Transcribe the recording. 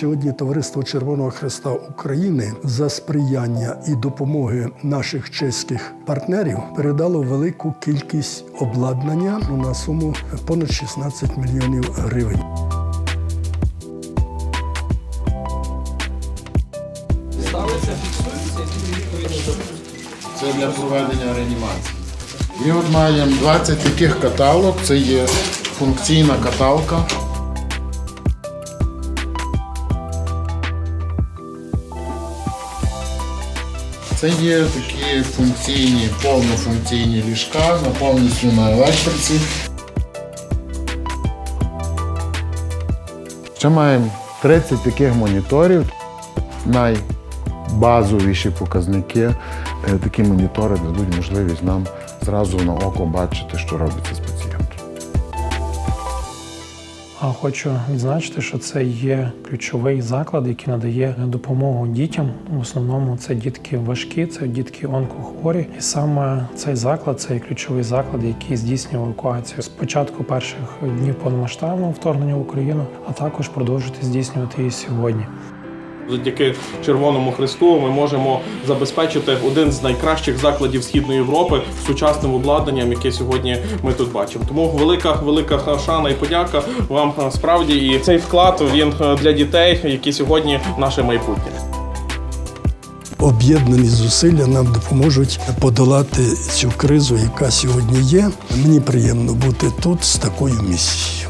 Сьогодні Товариство Червоного Христа України за сприяння і допомоги наших чеських партнерів передало велику кількість обладнання на суму понад 16 мільйонів гривень. Це для проведення реанімації. І от маємо 20 таких каталог. Це є функційна каталка. Це є такі функційні, повнофункційні ліжка, на повністю на електриці. Ще маємо 30 таких моніторів. Найбазовіші показники. Е, Такі монітори дадуть можливість нам зразу на око бачити, що робиться з пацієнтом. Хочу відзначити, що це є ключовий заклад, який надає допомогу дітям. В основному це дітки важкі, це дітки онкохворі. І саме цей заклад це ключовий заклад, який здійснює евакуацію з початку перших днів повномасштабного вторгнення в Україну, а також продовжити здійснювати її сьогодні. Завдяки Червоному Христу ми можемо забезпечити один з найкращих закладів Східної Європи сучасним обладнанням, яке сьогодні ми тут бачимо. Тому велика велика шана і подяка вам е, справді. І цей вклад він е, для дітей, які сьогодні наше майбутнє. Об'єднані зусилля нам допоможуть подолати цю кризу, яка сьогодні є. Мені приємно бути тут з такою місією.